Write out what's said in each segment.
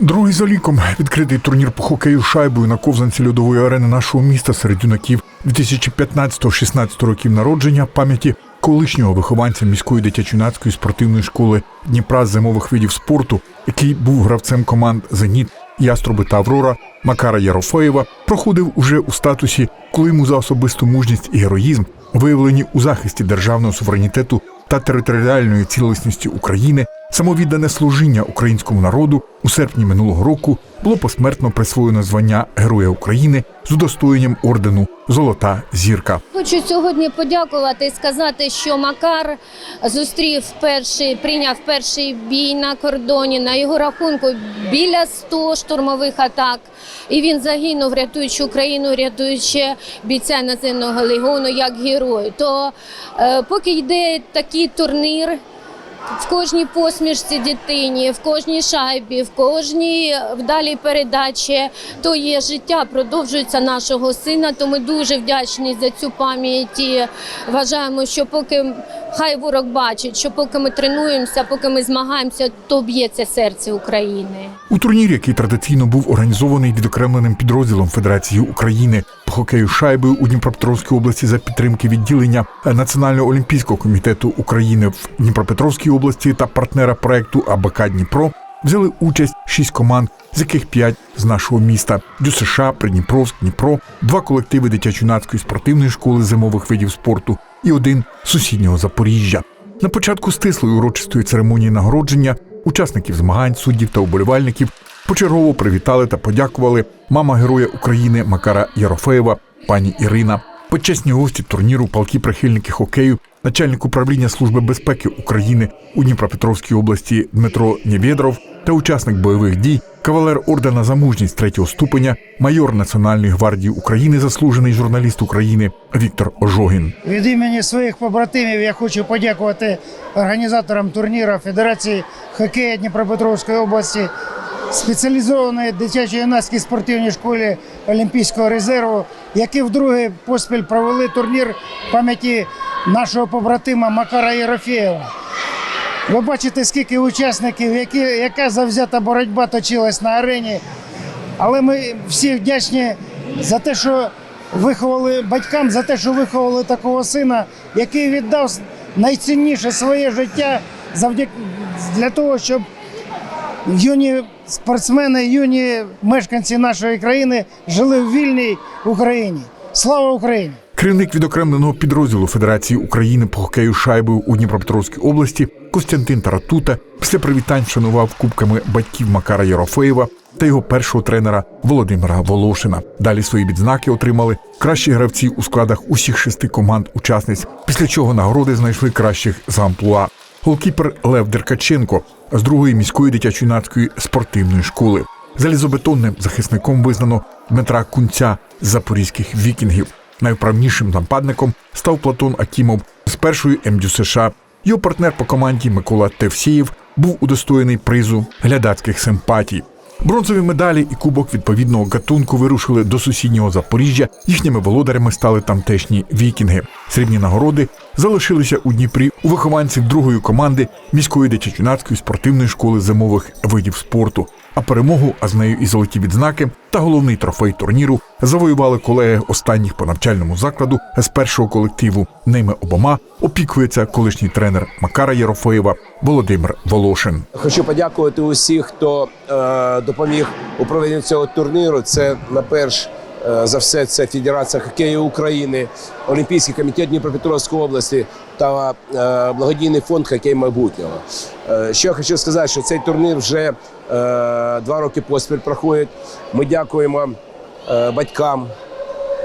Другий за ліком. Відкритий турнір по хокею шайбою на ковзанці льодової арени нашого міста серед юнаків 2015-16 років народження пам'яті колишнього вихованця міської дитячо-юнацької спортивної школи Дніпра з зимових видів спорту, який був гравцем команд Зеніт, Ястроби та Аврора Макара Ярофеєва, проходив уже у статусі, коли йому за особисту мужність і героїзм, виявлені у захисті державного суверенітету та територіальної цілісності України, самовіддане служіння українському народу у серпні минулого року було посмертно присвоєно звання Героя України з удостоєнням ордену Золота зірка. Хочу сьогодні подякувати і сказати, що Макар зустрів перший, прийняв перший бій на кордоні. На його рахунку біля 100 штурмових атак. І він загинув, рятуючи Україну, рятуючи бійця наземного легіону як герой. То е, поки йде такий турнір. В кожній посмішці дитині, в кожній шайбі, в кожній вдалій передачі то є життя, продовжується нашого сина. То ми дуже вдячні за цю пам'ять. І Вважаємо, що поки хай ворог бачить, що поки ми тренуємося, поки ми змагаємося, то б'ється серце України. У турнірі, який традиційно був організований відокремленим підрозділом Федерації України по хокею з шайбою у Дніпропетровській області за підтримки відділення Національного олімпійського комітету України в Дніпропетровській області та партнера проекту АБК Дніпро взяли участь шість команд, з яких п'ять з нашого міста: ДЮСШ, Придніпровськ, Дніпро, два колективи дитячо-юнацької спортивної школи зимових видів спорту і один сусіднього Запоріжжя. На початку стислої урочистої церемонії нагородження учасників змагань, суддів та уболівальників почергово привітали та подякували мама Героя України Макара Ярофеєва, пані Ірина, почесні гості турніру, палки прихильники хокею, начальник управління Служби безпеки України у Дніпропетровській області Дмитро Нєвєдров та учасник бойових дій, кавалер ордена за мужність третього ступеня, майор Національної гвардії України, заслужений журналіст України Віктор Ожогін. Від імені своїх побратимів я хочу подякувати організаторам турніру Федерації хокею Дніпропетровської області, спеціалізованої дитячо-юнацькій спортивній школі Олімпійського резерву, які вдруге поспіль провели турнір пам'яті нашого побратима Макара Єрофєєва. Ви бачите, скільки учасників, які, яка завзята боротьба точилась на арені. Але ми всі вдячні за те, що виховали батькам, за те, що виховали такого сина, який віддав найцінніше своє життя завдяки для того, щоб юні спортсмени, юні мешканці нашої країни жили в вільній Україні. Слава Україні! Керівник відокремленого підрозділу Федерації України по хокею шайбою у Дніпропетровській області Костянтин Таратута після привітань вшанував кубками батьків Макара Ярофеєва та його першого тренера Володимира Волошина. Далі свої відзнаки отримали кращі гравці у складах усіх шести команд учасниць, після чого нагороди знайшли кращих за амплуа. Голкіпер Лев Деркаченко з другої міської дитячо-юнацької спортивної школи. Залізобетонним захисником визнано Дмитра Кунця з запорізьких вікінгів. Найвправнішим нападником став Платон Акімов з першої МДЮ США. Його партнер по команді Микола Тевсієв був удостоєний призу глядацьких симпатій. Бронзові медалі і кубок відповідного гатунку вирушили до сусіднього Запоріжжя. Їхніми володарями стали тамтешні вікінги. Срібні нагороди залишилися у Дніпрі у вихованців другої команди міської дитячо-юнацької спортивної школи зимових видів спорту. А перемогу, а з нею і золоті відзнаки та головний трофей турніру завоювали колеги останніх по навчальному закладу з першого колективу. Ними обома опікується колишній тренер Макара Єрофеєва Володимир Волошин. Хочу подякувати усіх, хто е, допоміг у проведенні цього турніру. Це на перш за все це Федерація хокею України, Олімпійський комітет Дніпропетровської області та е, благодійний фонд хокей майбутнього. Е, що я хочу сказати, що цей турнір вже е, два роки поспіль проходить. Ми дякуємо е, батькам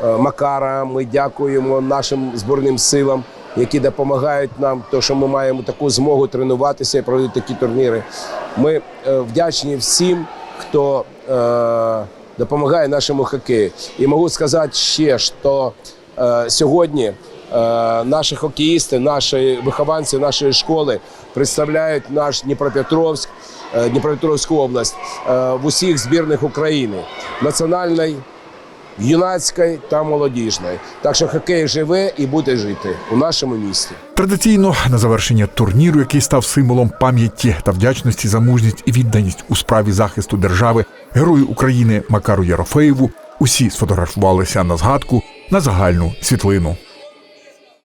е, Макара. Ми дякуємо нашим зборним силам, які допомагають нам, то що ми маємо таку змогу тренуватися і проводити такі турніри. Ми е, вдячні всім, хто е, допомагає нашому хокею. І можу сказати ще, що е, сьогодні. е, Наші хокеїсти, наші вихованці нашої школи представляють наш Дніпропетровськ, е, Дніпропетровську область е, в усіх збірних України національної юнацької та молодіжної. Так що хокей живе і буде жити у нашому місті. Традиційно на завершення турніру, який став символом пам'яті та вдячності за мужність і відданість у справі захисту держави, герою України Макару Ярофеєву. усі сфотографувалися на згадку на загальну світлину.